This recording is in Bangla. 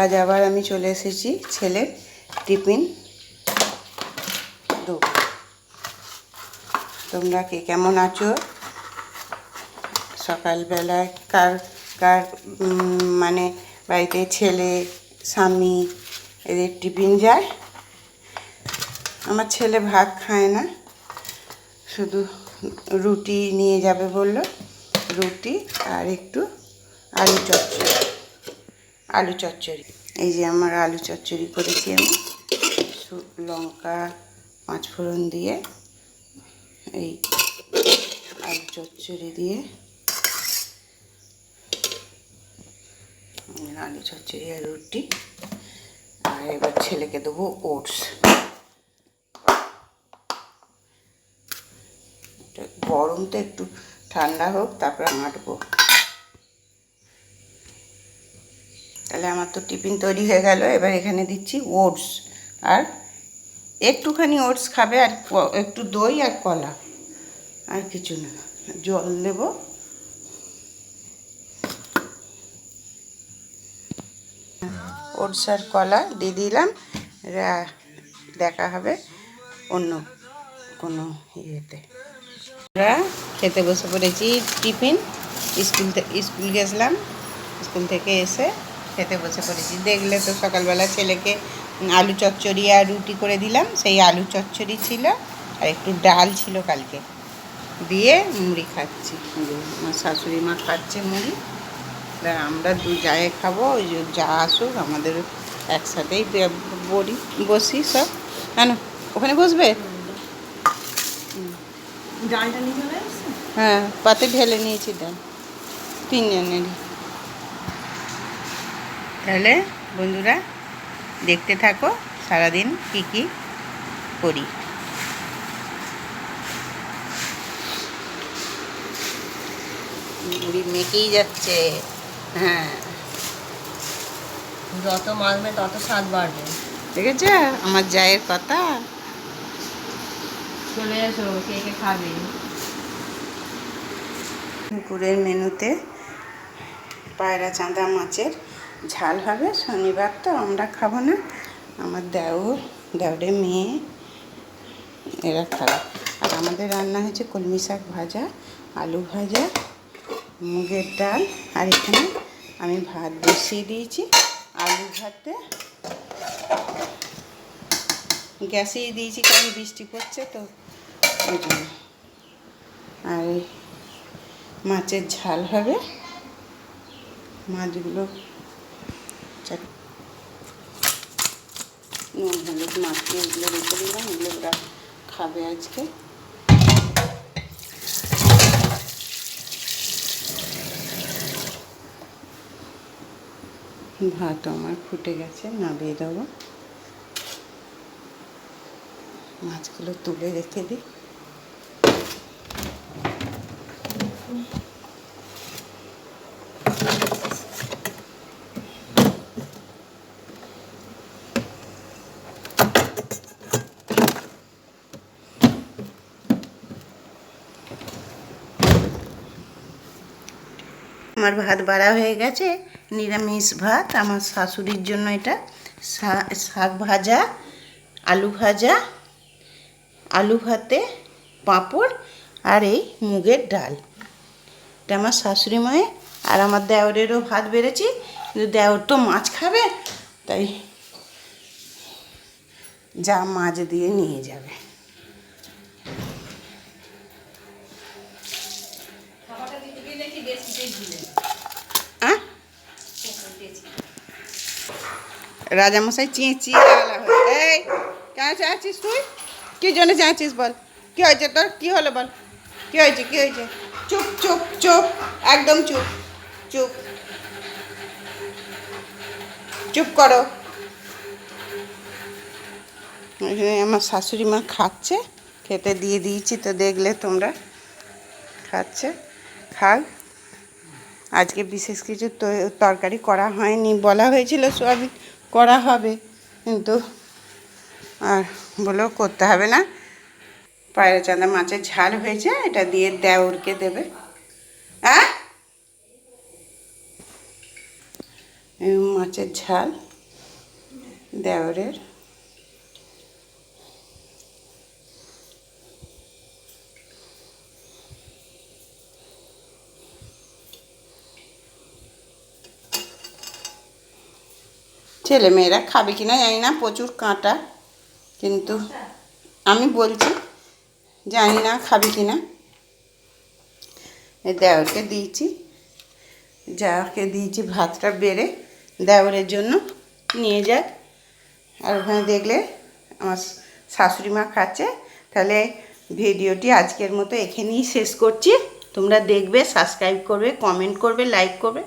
আজ আবার আমি চলে এসেছি ছেলের টিফিন দু। তোমরা কে কেমন আছো? সকালবেলায় কার কার মানে বাড়িতে ছেলে, স্বামী, এদের টিফিন যায়। আমার ছেলে ভাত খায় না, শুধু রুটি নিয়ে যাবে বলল, রুটি আর একটু আলু চচ্চড়ি। আলু চচ্চড়ি। এই যে আমার আলু চচ্চড়ি করেছি আমি। লঙ্কা পাঁচফোড়ন দিয়ে এই আলু চচ্চড়ি দিয়ে আলু চচ্চড়ি আর রুটি। আর এবার ছেলেকে দেবো ওটস। গরম তো একটু ঠান্ডা হোক, তারপরে আঁটবো। তাহলে আমার তো টিফিন তৈরি হয়ে গেল, এবার এখানে দিচ্ছি ওটস। আর একটুখানি ওটস খাবে আর একটু দই আর কলা। আর কিছু না, জল দেব। ওটস আর কলা দিয়ে দিলাম দেখা হবে অন্য কোনো ইয়েতে। আমরা খেতে বসে পড়েছি টিফিন। স্কুল স্কুল গেছিলাম, স্কুল থেকে এসে খেতে বসে পড়েছি। দেখলে তো সকালবেলা ছেলেকে আলু চচ্চড়ি আর রুটি করে দিলাম। সেই আলু চচ্চড়ি ছিল আর একটু ডাল ছিল কালকে। দিয়ে মুড়ি খাচ্ছি। আমার শাশুড়ি মা খাচ্ছে মুড়ি। এবার আমরা দু জায়ে খাব ওই যে যা আসুক আমাদের একসাথেই বড়ি বসি সব। কেন? ওখানে বসবে? হ্যাঁ পাতে ঢেলে নিয়েছি ডাল। তিনজনেরই। তাহলে বন্ধুরা দেখতে থাকো সারাদিন কি কি করি। মুড়ি মেকেই যাচ্ছে। হ্যাঁ। যত মাখবে তত স্বাদ বাড়বে। দেখেছ? আমার জায়ের কথা। চলে এসো কে কে খাবে? দুপুরের মেনুতে পায়রা চাঁদা মাছের ঝাল হবে শনিবার তো আমরা খাব না। আমার দেওর, দেওরের মেয়ে, এরা খাবে। আর আমাদের রান্না হয়েছে কলমি শাক ভাজা, আলু ভাজা, মুগের ডাল, আর এখানে আমি ভাত বসিয়ে দিয়েছি। আলু ভাতে গ্যাসেই দিয়েছি কারণ বৃষ্টি পড়ছে তো আর মাছের ঝাল হবে। মাছগুলো চাট- নুন, হলুদ, মাখিয়ে এগুলো রেখে দিলাম, এগুলো ওরা খাবে আজকে। ভাত আমার ফুটে গেছে, নামিয়ে দেবো। মাছগুলো তুলে রেখে দিই। আমার ভাত বাড়া হয়ে গেছে, নিরামিষ ভাত, আমার শাশুড়ির জন্য এটা শাক ভাজা, আলু ভাজা, আলু ভাতে পাঁপড় আর এই মুগের ডাল। এটা আমার শাশুড়ি মায়ের, আর আমার দেওরেরও ভাত বেড়েছি, কিন্তু দেওর তো মাছ খাবে, তাই যা মাছ দিয়ে নিয়ে যাবে। রাজামশাই চেঁচিয়ে আলা হয়ে এই, কেন চাচ্ছিস তুই? কি জন্য চাচ্ছিস বল? কি হয়েছে তোর? কি হলো বল? কি হয়েছে? কি হয়েছে? চুপ চুপ চুপ, একদম চুপ চুপ। চুপ করো। আমার শাশুড়ি মা খাচ্ছে, খেতে দিয়ে দিয়েছি তো দেখলে তোমরা। খাচ্ছে খাক আজকে বিশেষ কিছু তরকারি করা হয়নি, বলা হয়েছিল সবই করা হবে, কিন্তু আর বলেও করতে হবে না। পায়রা চাঁদা মাছের ঝাল হয়েছে, এটা দিয়ে দেওরকে দেবে। হ্যাঁ? মাছের ঝাল, দেওরের। ছেলে মেয়েরা খাবে কিনা জানি না, প্রচুর কাঁটা, কিন্তু আমি বলছি, জানি না খাবে কিনা। এই দেওরকে দিয়েছি যাকে দিয়েছি ভাতটা বেড়ে, দেওরের জন্য নিয়ে যাক। আর ওখানে দেখলে আমার শাশুড়ি মা খাচ্ছে, তাহলে ভিডিওটি আজকের মতো এখানেই শেষ করছি। তোমরা দেখবে সাবস্ক্রাইব করবে কমেন্ট করবে লাইক করবে